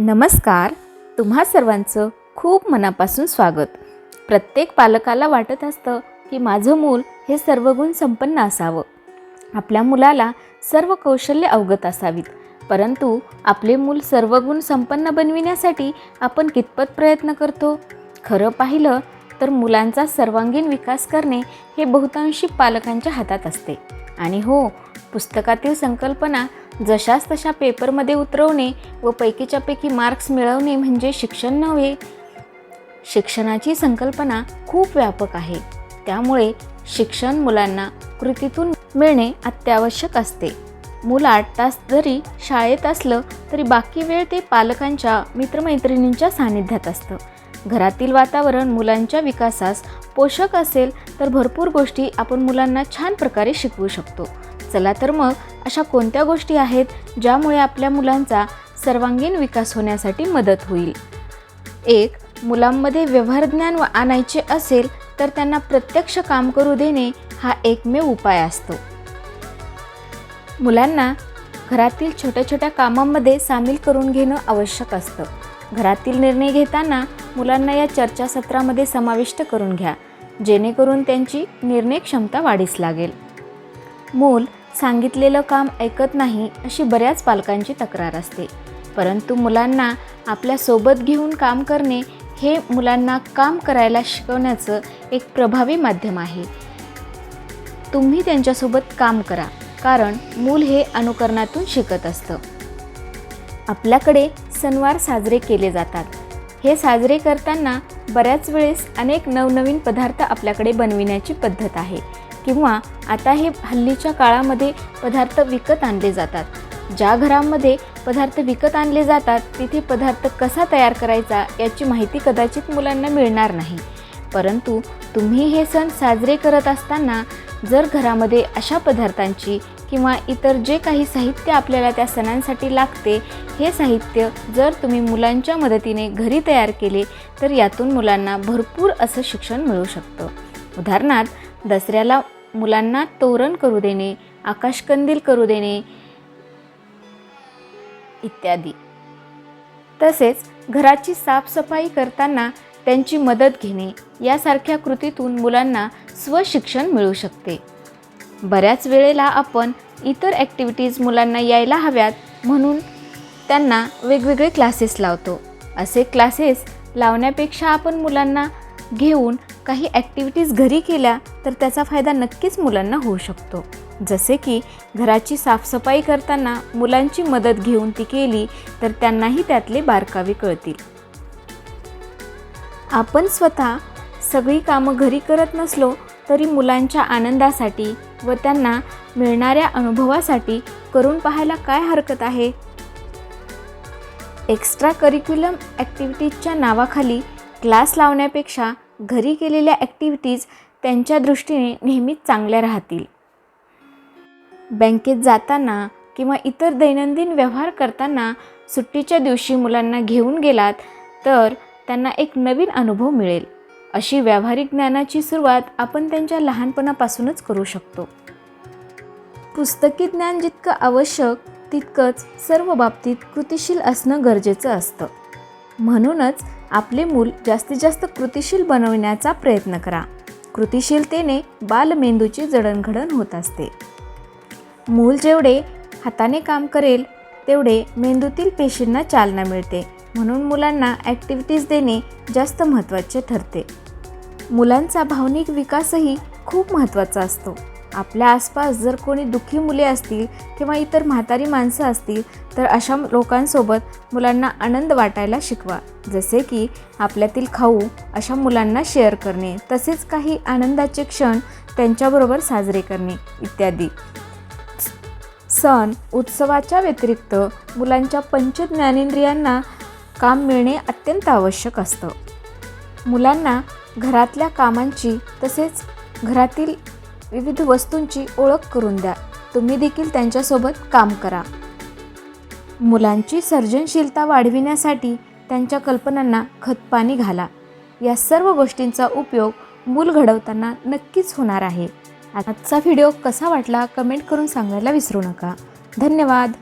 नमस्कार. तुम्हा सर्वांचं खूप मनापासून स्वागत. प्रत्येक पालकाला वाटत असतं की माझं मूल हे सर्वगुण संपन्न असावं. आपल्या मुलाला सर्व कौशल्य अवगत असावीत. परंतु आपले मूल सर्वगुण संपन्न बनविण्यासाठी आपण कितपत प्रयत्न करतो? खरं पाहिलं तर मुलांचा सर्वांगीण विकास करणे हे बहुतांशी पालकांच्या हातात असते. आणि हो पुस्तकातील संकल्पना जशास तशा पेपरमध्ये उतरवणे व पैकीच्या पैकी मार्क्स मिळवणे म्हणजे शिक्षण नव्हे शिक्षणाची संकल्पना खूप व्यापक आहे. त्यामुळे शिक्षण मुलांना कृतीतून मिळणे अत्यावश्यक असते. मूल आठ तास जरी शाळेत असलं तरी बाकी वेळ ते पालकांच्या मित्रमैत्रिणींच्या सानिध्यात असतं. घरातील वातावरण मुलांच्या विकासास पोषक असेल तर भरपूर गोष्टी आपण मुलांना छान प्रकारे शिकवू शकतो. चला तर मग अशा कोणत्या गोष्टी आहेत ज्यामुळे आपल्या मुलांचा सर्वांगीण विकास होण्यासाठी मदत होईल? एक मुलांमध्ये व्यवहारज्ञान व आणायचे असेल तर त्यांना प्रत्यक्ष काम करू देणे हा एकमेव उपाय असतो. मुलांना घरातील छोट्या छोट्या कामांमध्ये सामील करून घेणं आवश्यक असतं. घरातील निर्णय घेताना मुलांना या चर्चासत्रामध्ये समाविष्ट करून घ्या जेणेकरून त्यांची निर्णय क्षमता वाढीस लागेल. मूल सांगितलेलं काम ऐकत नाही अशी बऱ्याच पालकांची तक्रार असते. परंतु मुलांना आपल्यासोबत घेऊन काम करणे हे मुलांना काम करायला शिकवण्याचं एक प्रभावी माध्यम आहे. तुम्ही त्यांच्यासोबत काम करा कारण मूल हे अनुकरणातून शिकत असतं. आपल्याकडे सणवार साजरे केले जातात. हे साजरे करताना बऱ्याच वेळेस अनेक नवनवीन पदार्थ आपल्याकडे बनविण्याची पद्धत आहे. किंवा आता हे हल्लीच्या काळामध्ये पदार्थ विकत आणले जातात. ज्या घरामध्ये पदार्थ विकत आणले जातात तिथे पदार्थ कसा तयार करायचा याची माहिती कदाचित मुलांना मिळणार नाही. परंतु तुम्ही हे सण साजरे करत असताना जर घरामध्ये अशा पदार्थांची किंवा इतर जे काही साहित्य आपल्याला त्या सणांसाठी लागते हे साहित्य जर तुम्ही मुलांच्या मदतीने घरी तयार केले तर यातून मुलांना भरपूर असं शिक्षण मिळू शकतं. उदाहरणार्थ दसऱ्याला मुलांना तोरण करू देणे आकाशकंदील करू देणे इत्यादी. तसेच घराची साफसफाई करताना त्यांची मदत घेणे यासारख्या कृतीतून मुलांना स्वशिक्षण मिळू शकते. बऱ्याच वेळेला आपण इतर ॲक्टिव्हिटीज मुलांना यायला हव्यात म्हणून त्यांना वेगवेगळे क्लासेस लावतो. असे क्लासेस लावण्यापेक्षा आपण मुलांना घेऊन काही ॲक्टिव्हिटीज घरी केल्या तर त्याचा फायदा नक्कीच मुलांना होऊ शकतो. जसे की घराची साफसफाई करताना मुलांची मदत घेऊन ती केली तर त्यांनाही त्यातले बारकावे कळतील. आपण स्वतः सगळी कामं घरी करत नसलो तरी मुलांच्या आनंदासाठी व त्यांना मिळणाऱ्या अनुभवासाठी करून पाहायला काय हरकत आहे? एक्स्ट्रा करिक्युलम ॲक्टिव्हिटीजच्या नावाखाली क्लास लावण्यापेक्षा घरी केलेल्या ॲक्टिव्हिटीज त्यांच्या दृष्टीने नेहमीच चांगल्या राहतील. बँकेत जाताना किंवा इतर दैनंदिन व्यवहार करताना सुट्टीच्या दिवशी मुलांना घेऊन गेलात तर त्यांना एक नवीन अनुभव मिळेल. अशी व्यावहारिक ज्ञानाची सुरुवात आपण त्यांच्या लहानपणापासूनच करू शकतो. पुस्तकी ज्ञान जितकं आवश्यक तितकंच सर्व बाबतीत कृतिशील असणं गरजेचं असतं. म्हणूनच आपले मूल जास्तीत जास्त कृतिशील बनवण्याचा प्रयत्न करा. कृतिशीलतेने बालमेंदूची जडणघडण होत असते. मूल जेवढे हाताने काम करेल तेवढे मेंदूतील पेशींना चालना मिळते. म्हणून मुलांना ॲक्टिव्हिटीज देणे जास्त महत्त्वाचे ठरते. मुलांचा भावनिक विकासही खूप महत्त्वाचा असतो. आपल्या आसपास जर कोणी दुःखी मुले असतील किंवा इतर म्हातारी माणसं असतील तर अशा लोकांसोबत मुलांना आनंद वाटायला शिकवा. जसे की आपल्यातील खाऊ अशा मुलांना शेअर करणे तसेच काही आनंदाचे क्षण त्यांच्याबरोबर साजरे करणे इत्यादी. सण उत्सवाच्या व्यतिरिक्त मुलांच्या पंचज्ञानेंद्रियांना काम मिळणे अत्यंत आवश्यक असतं. मुलांना घरातल्या कामांची तसेच घरातील विविध वस्तूंची ओळख करून द्या. तुम्ही देखील त्यांच्यासोबत काम करा. मुलांची सर्जनशीलता वाढविण्यासाठी त्यांच्या कल्पनांना खतपाणी घाला. या सर्व गोष्टींचा उपयोग मूल घडवताना नक्कीच होणार आहे. आजचा व्हिडिओ कसा वाटला कमेंट करून सांगायला विसरू नका. धन्यवाद.